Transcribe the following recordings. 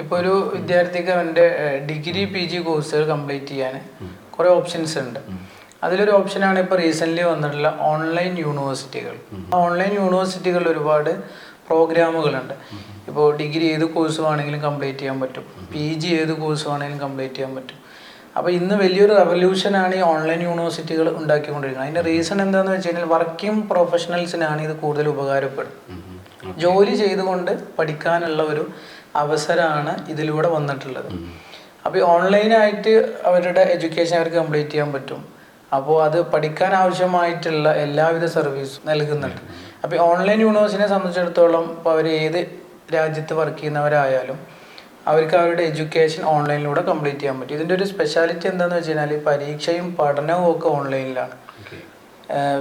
ഇപ്പോൾ ഒരു വിദ്യാർത്ഥിക്ക് അവന്റെ ഡിഗ്രി പി ജി കോഴ്സുകൾ കംപ്ലീറ്റ് ചെയ്യാൻ കുറേ ഓപ്ഷൻസ് ഉണ്ട്. അതിലൊരു ഓപ്ഷനാണ് ഇപ്പോൾ റീസെന്റ്ലി വന്നിട്ടുള്ള ഓൺലൈൻ യൂണിവേഴ്സിറ്റികൾ ഓൺലൈൻ യൂണിവേഴ്സിറ്റികളിൽ ഒരുപാട് പ്രോഗ്രാമുകളുണ്ട് ഇപ്പോൾ ഡിഗ്രി ഏത് കോഴ്സ് വേണമെങ്കിലും കംപ്ലീറ്റ് ചെയ്യാൻ പറ്റും. പി ജി ഏത് കോഴ്സ് വേണമെങ്കിലും കംപ്ലീറ്റ് ചെയ്യാൻ പറ്റും. അപ്പോൾ ഇന്ന് വലിയൊരു റെവല്യൂഷനാണ് ഈ ഓൺലൈൻ യൂണിവേഴ്സിറ്റികൾ ഉണ്ടാക്കിക്കൊണ്ടിരിക്കുന്നത്. അതിന്റെ റീസൺ എന്താണെന്ന് വെച്ച് കഴിഞ്ഞാൽ വർക്കിംഗ് പ്രൊഫഷണൽസിനാണ് ഇത് കൂടുതൽ ഉപകാരപ്പെടും ജോലി ചെയ്തുകൊണ്ട് പഠിക്കാനുള്ള ഒരു അവസരമാണ് ഇതിലൂടെ വന്നിട്ടുള്ളത്. അപ്പോൾ ഈ ഓൺലൈനായിട്ട് അവരുടെ എഡ്യൂക്കേഷൻ അവർക്ക് കംപ്ലീറ്റ് ചെയ്യാൻ പറ്റും. അപ്പോൾ അത് പഠിക്കാൻ ആവശ്യമായിട്ടുള്ള എല്ലാവിധ സർവീസും നൽകുന്നുണ്ട്. അപ്പോൾ ഓൺലൈൻ യൂണിവേഴ്സിനെ സംബന്ധിച്ചിടത്തോളം ഇപ്പോൾ അവർ ഏത് രാജ്യത്ത് വർക്ക് ചെയ്യുന്നവരായാലും അവർക്ക് അവരുടെ എഡ്യൂക്കേഷൻ ഓൺലൈനിലൂടെ കംപ്ലീറ്റ് ചെയ്യാൻ പറ്റും. ഇതിന്റെ ഒരു സ്പെഷ്യാലിറ്റി എന്താണെന്ന് വെച്ച് കഴിഞ്ഞാൽ പരീക്ഷയും പഠനവും ഒക്കെ ഓൺലൈനിലാണ്.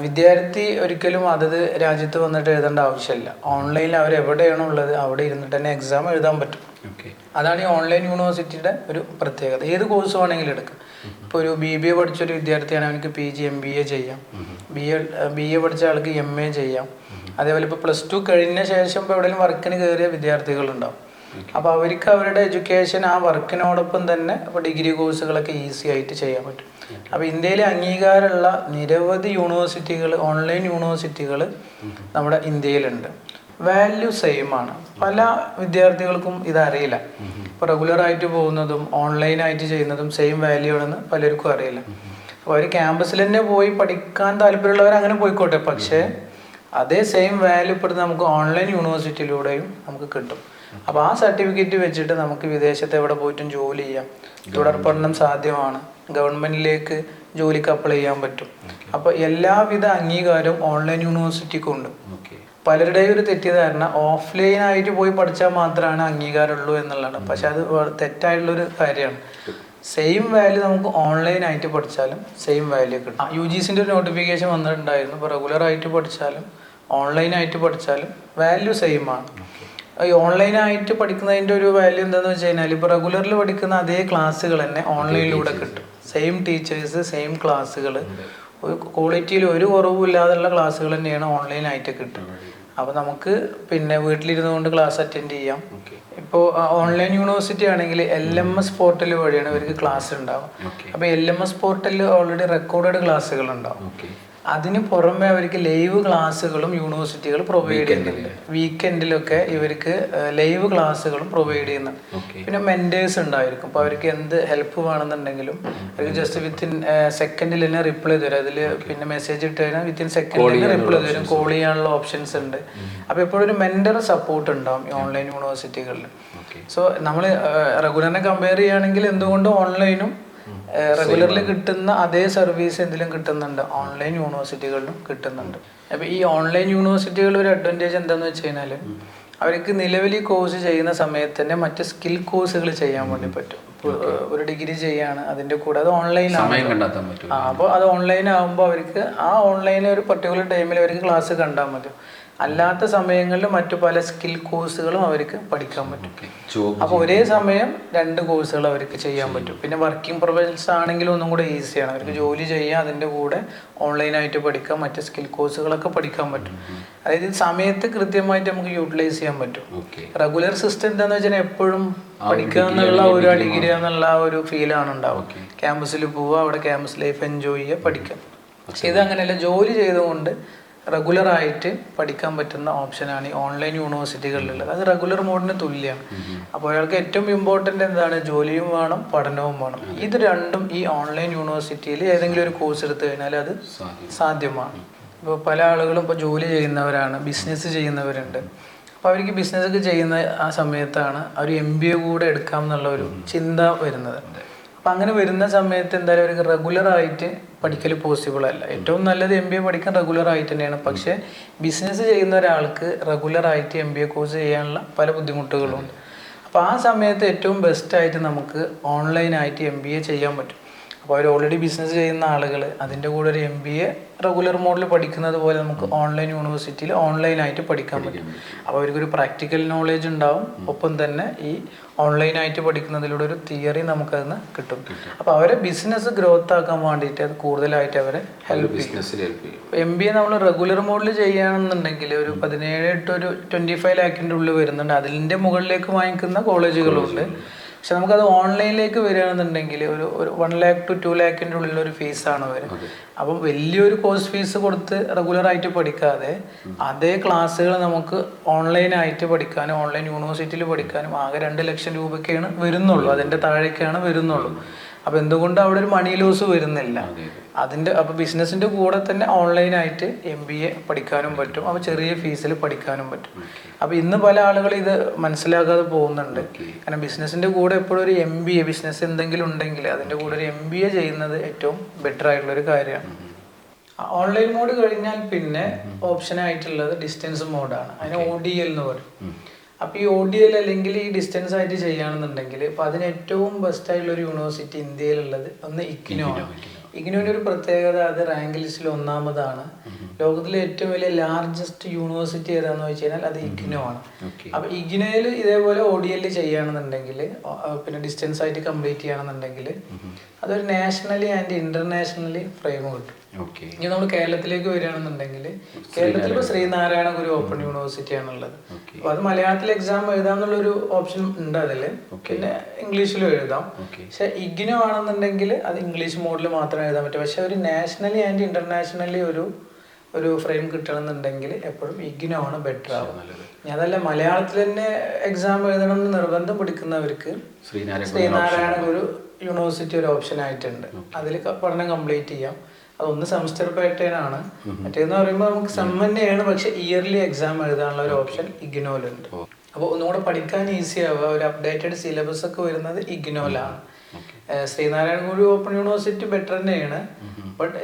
വിദ്യാർത്ഥി ഒരിക്കലും അതത് രാജ്യത്ത് വന്നിട്ട് എഴുതേണ്ട ആവശ്യമില്ല. ഓൺലൈനിൽ അവർ എവിടെയാണോ ഉള്ളത് അവിടെ ഇരുന്നിട്ട് തന്നെ എക്സാം എഴുതാൻ പറ്റും. അതാണ് ഈ ഓൺലൈൻ യൂണിവേഴ്സിറ്റിയുടെ ഒരു പ്രത്യേകത. ഏത് കോഴ്സ് വേണമെങ്കിലും എടുക്കാം. ഇപ്പോൾ ഒരു ബി ബി എ പഠിച്ചൊരു വിദ്യാർത്ഥിയാണ് അവനക്ക് P G M B A ചെയ്യാം. ബി എ ബി എ പഠിച്ച ആൾക്ക് എം എ ചെയ്യാം. അതേപോലെ ഇപ്പോൾ പ്ലസ് ടു കഴിഞ്ഞ ശേഷം ഇപ്പോൾ എവിടെയെങ്കിലും വർക്കിന് കയറിയ വിദ്യാർത്ഥികളുണ്ടാവും. അപ്പോൾ അവർക്ക് അവരുടെ എഡ്യൂക്കേഷൻ ആ വർക്കിനോടൊപ്പം തന്നെ ഇപ്പോൾ ഡിഗ്രി കോഴ്സുകളൊക്കെ ഈസി ആയിട്ട് ചെയ്യാൻ പറ്റും. അപ്പോൾ ഇന്ത്യയിലെ അംഗീകാരമുള്ള നിരവധി യൂണിവേഴ്സിറ്റികൾ ഓൺലൈൻ യൂണിവേഴ്സിറ്റികൾ നമ്മുടെ ഇന്ത്യയിലുണ്ട്. വാല്യൂ സെയിം ആണ് പല വിദ്യാർത്ഥികൾക്കും ഇതറിയില്ല. ഇപ്പോൾ റെഗുലറായിട്ട് പോകുന്നതും ഓൺലൈനായിട്ട് ചെയ്യുന്നതും സെയിം വാല്യൂ ആണെന്ന് പലർക്കും അറിയില്ല. അപ്പോൾ അവർ ക്യാമ്പസിൽ തന്നെ പോയി പഠിക്കാൻ താല്പര്യമുള്ളവർ അങ്ങനെ പോയിക്കോട്ടെ. പക്ഷേ അതേ സെയിം വാല്യൂ ഇപ്പോഴത്തെ നമുക്ക് ഓൺലൈൻ യൂണിവേഴ്സിറ്റിയിലൂടെയും നമുക്ക് കിട്ടും. അപ്പോൾ ആ സർട്ടിഫിക്കറ്റ് വെച്ചിട്ട് നമുക്ക് വിദേശത്ത് എവിടെ പോയിട്ടും ജോലി ചെയ്യാം. തുടർ പഠനം സാധ്യമാണ്. ഗവൺമെന്റിലേക്ക് ജോലിക്ക് അപ്ലൈ ചെയ്യാൻ പറ്റും. അപ്പോൾ എല്ലാവിധ അംഗീകാരവും ഓൺലൈൻ യൂണിവേഴ്സിറ്റിക്കും ഉണ്ട് പലരുടെയും ഒരു തെറ്റിദ്ധാരണ ഓഫ്ലൈൻ ആയിട്ട് പോയി പഠിച്ചാൽ മാത്രമാണ് അംഗീകാരമുള്ളൂ എന്നുള്ളതാണ്. പക്ഷെ അത് തെറ്റായിട്ടുള്ളൊരു കാര്യമാണ്. സെയിം വാല്യൂ നമുക്ക് ഓൺലൈൻ ആയിട്ട് പഠിച്ചാലും സെയിം വാല്യൂ കിട്ടും. യു ജി സിന്റെ ഒരു നോട്ടിഫിക്കേഷൻ വന്നിട്ടുണ്ടായിരുന്നു. ഇപ്പോൾ റെഗുലർ ആയിട്ട് പഠിച്ചാലും ഓൺലൈൻ ആയിട്ട് പഠിച്ചാലും വാല്യൂ സെയിം ആണ്. ഈ ഓൺലൈനായിട്ട് പഠിക്കുന്നതിന്റെ ഒരു വാല്യൂ എന്താണെന്ന് വെച്ച് കഴിഞ്ഞാൽ ഇപ്പോൾ റെഗുലറിൽ പഠിക്കുന്ന അതേ ക്ലാസ്സുകൾ തന്നെ ഓൺലൈനിലൂടെ കിട്ടും. സെയിം ടീച്ചേഴ്സ് സെയിം ക്ലാസ്സുകൾ ക്വാളിറ്റിയിൽ ഒരു കുറവുമില്ലാതുള്ള ക്ലാസ്സുകൾ തന്നെയാണ് ഓൺലൈനായിട്ട് കിട്ടുന്നത് അപ്പോൾ നമുക്ക് പിന്നെ വീട്ടിലിരുന്നു കൊണ്ട് ക്ലാസ് അറ്റൻഡ് ചെയ്യാം. ഇപ്പോൾ ഓൺലൈൻ യൂണിവേഴ്സിറ്റി ആണെങ്കിൽ എൽ എം എസ് പോർട്ടൽ വഴിയാണ് ഇവർക്ക് ക്ലാസ് ഉണ്ടാവും അപ്പോൾ എൽ എം എസ് പോർട്ടലിൽ ഓൾറെഡി റെക്കോർഡഡ് ക്ലാസ്സുകൾ ഉണ്ടാവും. അതിന് പുറമെ അവർക്ക് ലൈവ് ക്ലാസ്സുകളും യൂണിവേഴ്സിറ്റികൾ പ്രൊവൈഡ് ചെയ്യുന്നുണ്ട്. വീക്കെൻഡിലൊക്കെ ഇവർക്ക് ലൈവ് ക്ലാസ്സുകളും പ്രൊവൈഡ് ചെയ്യുന്നുണ്ട്. പിന്നെ മെന്റേഴ്സ് ഉണ്ടായിരിക്കും. അപ്പോൾ അവർക്ക് എന്ത് ഹെൽപ്പ് വേണമെന്നുണ്ടെങ്കിലും അവർക്ക് ജസ്റ്റ് വിത്തിൻ സെക്കൻഡിൽ തന്നെ റിപ്ലൈ തരും. അതിൽ പിന്നെ മെസ്സേജ് ഇട്ട് കഴിഞ്ഞാൽ വിത്തിൻ സെക്കൻഡിൽ തന്നെ റിപ്ലൈ തരും. കോൾ ചെയ്യാനുള്ള ഓപ്ഷൻസ് ഉണ്ട്. അപ്പോൾ എപ്പോഴും ഒരു മെന്റർ സപ്പോർട്ട് ഉണ്ടാവും ഈ ഓൺലൈൻ യൂണിവേഴ്സിറ്റികളിൽ സോ നമ്മൾ റെഗുലറിനെ കമ്പയർ ചെയ്യുകയാണെങ്കിൽ എന്തുകൊണ്ടും ഓൺലൈനും റെഗുലറിൽ കിട്ടുന്ന അതേ സർവീസ് എന്തിലും കിട്ടുന്നുണ്ട്? ഓൺലൈൻ യൂണിവേഴ്സിറ്റികളിലും കിട്ടുന്നുണ്ട്. അപ്പോൾ ഈ ഓൺലൈൻ യൂണിവേഴ്സിറ്റികളുടെ ഒരു അഡ്വാന്റേജ് എന്താണെന്ന് വെച്ച് കഴിഞ്ഞാൽ അവർക്ക് നിലവിൽ കോഴ്സ് ചെയ്യുന്ന സമയത്ത് തന്നെ മറ്റ് സ്കിൽ കോഴ്സുകൾ ചെയ്യാൻ വേണ്ടി പറ്റും. ഒരു ഡിഗ്രി ചെയ്യാണ് അതിന്റെ കൂടെ അത് ഓൺലൈൻ അപ്പോൾ അത് ഓൺലൈൻ ആകുമ്പോൾ അവർക്ക് ആ ഓൺലൈനിൽ ഒരു പർട്ടിക്കുലർ ടൈമിൽ അവർക്ക് ക്ലാസ് കണ്ടാൽ മതി. അല്ലാത്ത സമയങ്ങളിൽ മറ്റു പല സ്കിൽ കോഴ്സുകളും അവർക്ക് പഠിക്കാൻ പറ്റും. അപ്പൊ അപ്പോൾ ഒരേ സമയം രണ്ട് കോഴ്സുകൾ അവർക്ക് ചെയ്യാൻ പറ്റും. പിന്നെ വർക്കിംഗ് പ്രൊഫഷൻസ് ആണെങ്കിലും ഒന്നും കൂടെ ഈസിയാണ് അവർക്ക് ജോലി ചെയ്യാം അതിന്റെ കൂടെ ഓൺലൈനായിട്ട് പഠിക്കാം മറ്റു സ്കിൽ കോഴ്സുകളൊക്കെ പഠിക്കാൻ പറ്റും. അതായത് സമയത്ത് കൃത്യമായിട്ട് നമുക്ക് യൂട്ടിലൈസ് ചെയ്യാൻ പറ്റും. റെഗുലർ സിസ്റ്റം എന്താണെന്ന് വെച്ചാൽ എപ്പോഴും പഠിക്കുക എന്നുള്ള ഒരു ഡിഗ്രി എന്നുള്ള ഒരു ഫീലാണ് ഉണ്ടാവും ക്യാമ്പസിൽ പോവുക അവിടെ ക്യാമ്പസ് ലൈഫ് എൻജോയ് ചെയ്യുക പഠിക്കാം പക്ഷെ ഇത് അങ്ങനെയല്ല. ജോലി ചെയ്തുകൊണ്ട് റെഗുലർ ആയിട്ട് പഠിക്കാൻ പറ്റുന്ന ഓപ്ഷനാണ് ഈ ഓൺലൈൻ യൂണിവേഴ്സിറ്റികളിലുള്ളത് അത് റെഗുലർ മോഡിന് തുല്യമാണ് അപ്പോൾ ഒരാൾക്ക് ഏറ്റവും ഇമ്പോർട്ടന്റ് എന്താണ്? ജോലിയും വേണം പഠനവും വേണം. ഇത് രണ്ടും ഈ ഓൺലൈൻ യൂണിവേഴ്സിറ്റിയിൽ ഏതെങ്കിലും ഒരു കോഴ്സ് എടുത്തു കഴിഞ്ഞാൽ അത് സാധ്യമാണ്. ഇപ്പോൾ പല ആളുകളും ഇപ്പോൾ ജോലി ചെയ്യുന്നവരാണ് ബിസിനസ് ചെയ്യുന്നവരുണ്ട്. അപ്പോൾ അവർക്ക് ബിസിനസ് ഒക്കെ ചെയ്യുന്ന ആ സമയത്താണ് ഒരു എം ബി എ കൂടെ എടുക്കാം എന്നുള്ള ഒരു ചിന്ത വരുന്നത്. അപ്പം അങ്ങനെ വരുന്ന സമയത്ത് എന്തായാലും അവർക്ക് റെഗുലർ ആയിട്ട് പഠിക്കൽ പോസിബിൾ അല്ല. ഏറ്റവും നല്ലത് എം ബി എ പഠിക്കാൻ റെഗുലർ ആയിട്ട് തന്നെയാണ്. പക്ഷേ ബിസിനസ് ചെയ്യുന്ന ഒരാൾക്ക് റെഗുലർ ആയിട്ട് എം ബി എ കോഴ്സ് ചെയ്യാനുള്ള പല ബുദ്ധിമുട്ടുകളുണ്ട്. അപ്പോൾ ആ സമയത്ത് ഏറ്റവും ബെസ്റ്റ് ആയിട്ട് നമുക്ക് ഓൺലൈനായിട്ട് എം ബി എ ചെയ്യാൻ പറ്റും. അപ്പോൾ അവർ ഓൾറെഡി ബിസിനസ് ചെയ്യുന്ന ആളുകൾ അതിന്റെ കൂടെ ഒരു എം ബി എ റെഗുലർ മോഡിൽ പഠിക്കുന്നത് പോലെ നമുക്ക് ഓൺലൈൻ യൂണിവേഴ്സിറ്റിയിൽ ഓൺലൈനായിട്ട് പഠിക്കാൻ പറ്റും. അപ്പോൾ അവർക്കൊരു പ്രാക്ടിക്കൽ നോളേജ് ഉണ്ടാവും. ഒപ്പം തന്നെ ഈ ഓൺലൈനായിട്ട് പഠിക്കുന്നതിലൂടെ ഒരു തിയറി നമുക്കതിന് കിട്ടും. അപ്പോൾ അവരെ ബിസിനസ് ഗ്രോത്ത് ആക്കാൻ വേണ്ടിയിട്ട് അത് കൂടുതലായിട്ട് അവരെ ഹെൽപ്പ് ചെയ്യും. എം ബി എ നമ്മൾ റെഗുലർ മോഡിൽ ചെയ്യുകയാണെന്നുണ്ടെങ്കിൽ ഒരു പതിനേഴ് ടു ഒരു ട്വന്റി ഫൈവ് ലാക്കിന്റെ ഉള്ളിൽ വരുന്നുണ്ട്. അതിന്റെ മുകളിലേക്ക് വാങ്ങിക്കുന്ന കോളേജുകളുണ്ട് പക്ഷെ നമുക്കത് ഓൺലൈനിലേക്ക് വരികയാണെന്നുണ്ടെങ്കിൽ ഒരു ഒരു വൺ ലാക്ക് ടു ടു ലാക്കിന്റെ ഉള്ളിൽ ഒരു ഫീസാണ് വരും അപ്പം വലിയൊരു കോഴ്സ് ഫീസ് കൊടുത്ത് റെഗുലറായിട്ട് പഠിക്കാതെ അതേ ക്ലാസ്സുകൾ നമുക്ക് ഓൺലൈനായിട്ട് പഠിക്കാനും ഓൺലൈൻ യൂണിവേഴ്സിറ്റിയിൽ പഠിക്കാനും ആകെ രണ്ട് ലക്ഷം രൂപയ്ക്കാണ് വരുന്നുള്ളൂ. അതിന്റെ താഴേക്കാണ് വരുന്നുള്ളൂ. അപ്പോൾ എന്തുകൊണ്ട് അവിടെ ഒരു മണി ലോസ് വരുന്നില്ല? അതിന്റെ അപ്പോൾ ബിസിനസ്സിന്റെ കൂടെ തന്നെ ഓൺലൈനായിട്ട് എം ബി എ പഠിക്കാനും പറ്റും. അപ്പോൾ ചെറിയ ഫീസിൽ പഠിക്കാനും പറ്റും. അപ്പോൾ ഇന്ന് പല ആളുകൾ ഇത് മനസ്സിലാക്കാതെ പോകുന്നുണ്ട്. കാരണം ബിസിനസ്സിന്റെ കൂടെ എപ്പോഴും ഒരു എം ബി എ ബിസിനസ് എന്തെങ്കിലും ഉണ്ടെങ്കിൽ അതിന്റെ കൂടെ ഒരു എം ബി എ ചെയ്യുന്നത് ഏറ്റവും ബെറ്റർ ആയിട്ടുള്ള ഒരു കാര്യമാണ് ഓൺലൈൻ മോഡ് കഴിഞ്ഞാൽ പിന്നെ ഓപ്ഷൻ ആയിട്ടുള്ളത് ഡിസ്റ്റൻസ് മോഡാണ് അതിന് ഒ ഡി എൽ എന്ന് പറയും. അപ്പോൾ ഈ ഒ ഡി എൽ അല്ലെങ്കിൽ ഈ ഡിസ്റ്റൻസ് ആയിട്ട് ചെയ്യുകയാണെന്നുണ്ടെങ്കിൽ അപ്പോൾ അതിന് ഏറ്റവും ബെസ്റ്റ് ആയിട്ടുള്ള ഒരു യൂണിവേഴ്സിറ്റി ഇന്ത്യയിലുള്ളത് ഒന്ന് ഇക്നോ ആണ്. ഇഗ്നോയുടെ ഒരു പ്രത്യേകത അത് റാങ്ക് ലിസ്റ്റിൽ ഒന്നാമതാണ്. ലോകത്തിലെ ഏറ്റവും വലിയ ലാർജസ്റ്റ് യൂണിവേഴ്സിറ്റി ഏതാണെന്ന് വെച്ച് കഴിഞ്ഞാൽ അത് ഇഗ്നോ ആണ്. അപ്പൊ ഇഗ്നോയിൽ ഇതേപോലെ ഒഡിയൽ ചെയ്യുകയാണെന്നുണ്ടെങ്കിൽ പിന്നെ ഡിസ്റ്റൻസ് ആയിട്ട് കംപ്ലീറ്റ് ചെയ്യുകയാണെന്നുണ്ടെങ്കിൽ അതൊരു നാഷണലി ആൻഡ് ഇന്റർനാഷണലി ഫ്രെയിം കിട്ടും. ഇനി നമ്മൾ കേരളത്തിലേക്ക് വരികയാണെന്നുണ്ടെങ്കിൽ കേരളത്തിൽ ഇപ്പോൾ ശ്രീനാരായണ ഗുരു ഓപ്പൺ യൂണിവേഴ്സിറ്റി ആണുള്ളത്. അപ്പോൾ അപ്പൊ അത് മലയാളത്തിൽ എക്സാം എഴുതാന്നുള്ളൊരു ഓപ്ഷൻ ഉണ്ട് അതിൽ പിന്നെ ഇംഗ്ലീഷിലും എഴുതാം. പക്ഷെ ഇഗ്നോ ആണെന്നുണ്ടെങ്കിൽ അത് ഇംഗ്ലീഷ് മോഡിൽ മാത്രമേ എഴുതാൻ പറ്റൂ. പക്ഷെ ഒരു നാഷണലി ആൻഡ് ഇന്റർനാഷണലി ഒരു ഒരു ഫ്രെയിം കിട്ടണമെന്നുണ്ടെങ്കിൽ എപ്പോഴും ഇഗ്നോ ആണ് ബെറ്റർ ആവും അതല്ല മലയാളത്തിൽ തന്നെ എക്സാം എഴുതണം എന്ന് നിർബന്ധം പിടിക്കുന്നവർക്ക് ശ്രീനാരായണ ഗുരു യൂണിവേഴ്സിറ്റി ഒരു ഓപ്ഷൻ ആയിട്ടുണ്ട്. അതിൽ പഠനം കംപ്ലീറ്റ് ചെയ്യാം. അതൊന്ന് സെമസ്റ്റർ പാറ്റേൺ ആണ്. മറ്റേന്ന് പറയുമ്പോൾ നമുക്ക് സെം തന്നെയാണ് പക്ഷെ ഇയർലി എക്സാം എഴുതാനുള്ള ഒരു ഓപ്ഷൻ ഇഗ്നോയിലുണ്ട്. അപ്പോൾ ഒന്നുകൂടെ പഠിക്കാൻ ഈസി ആവുക. ഒരു അപ്ഡേറ്റഡ് സിലബസ് ഒക്കെ വരുന്നത് ഇഗ്നോയിലാണ്. ഏഹ് Sreenarayana Guru open university better തന്നെയാണ്. ബട്ട്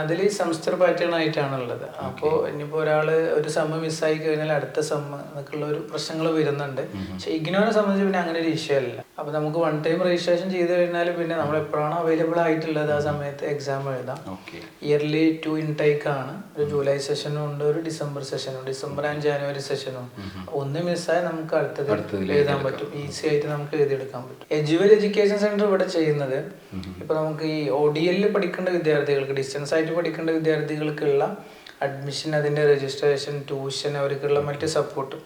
അതിൽ സെമസ്റ്റർ പാറ്റേൺ ആയിട്ടാണുള്ളത്. അപ്പോൾ ഇനിയിപ്പോൾ ഒരാൾ ഒരു സമ മിസ്സായി കഴിഞ്ഞാൽ അടുത്ത സമ്മ് എന്നൊക്കെയുള്ള ഒരു പ്രശ്നങ്ങൾ വരുന്നുണ്ട്. പക്ഷെ ഇഗ്നോനെ സംബന്ധിച്ച് പിന്നെ അങ്ങനെ ഒരു ഇഷ്യൂ അല്ല. അപ്പോൾ നമുക്ക് വൺ ടൈം രജിസ്ട്രേഷൻ ചെയ്ത് കഴിഞ്ഞാൽ പിന്നെ നമ്മൾ എപ്പോഴാണോ അവൈലബിൾ ആയിട്ടുള്ളത് ആ സമയത്ത് എക്സാം എഴുതാം. ഇയർലി ടു ഇൻടേക്ക് ആണ്. ഒരു ജൂലൈ സെഷനും ഉണ്ട് ഒരു ഡിസംബർ സെഷനും ഡിസംബർ ആൻഡ് ജാനുവരി സെഷനും ഒന്ന് മിസ്സായി നമുക്ക് അടുത്തത് എഴുതാൻ പറ്റും. ഈസി ആയിട്ട് നമുക്ക് എഴുതിയെടുക്കാൻ പറ്റും. എജുവൽ എഡ്യൂക്കേഷൻ സെന്റർ ഇവിടെ ചെയ്യുന്നത്. ഇപ്പൊ നമുക്ക് ഈ ഒ ഡി എല്ലിൽ പഠിക്കേണ്ട വിദ്യാർത്ഥികൾക്ക് ഡിസ്റ്റൻസ് ആയിട്ട് പഠിക്കേണ്ട വിദ്യാർത്ഥികൾക്കുള്ള അഡ്മിഷൻ അതിന്റെ രജിസ്ട്രേഷൻ ട്യൂഷൻ അവർക്കുള്ള മറ്റ് support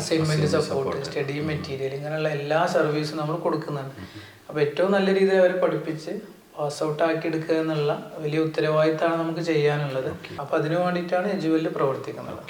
assignment support study material ഇങ്ങനെയുള്ള എല്ലാ സർവീസും നമ്മൾ കൊടുക്കുന്നുണ്ട്. അപ്പോൾ ഏറ്റവും നല്ല രീതിയിൽ അവരെ പഠിപ്പിച്ച് പാസ് ഔട്ട് ആക്കി എടുക്കുക എന്നുള്ള വലിയ ഉത്തരവാദിത്തമാണ് നമുക്ക് ചെയ്യാനുള്ളത്. അപ്പോൾ അതിനു വേണ്ടിയിട്ടാണ് എജുവലിൽ പ്രവർത്തിക്കുന്നത്.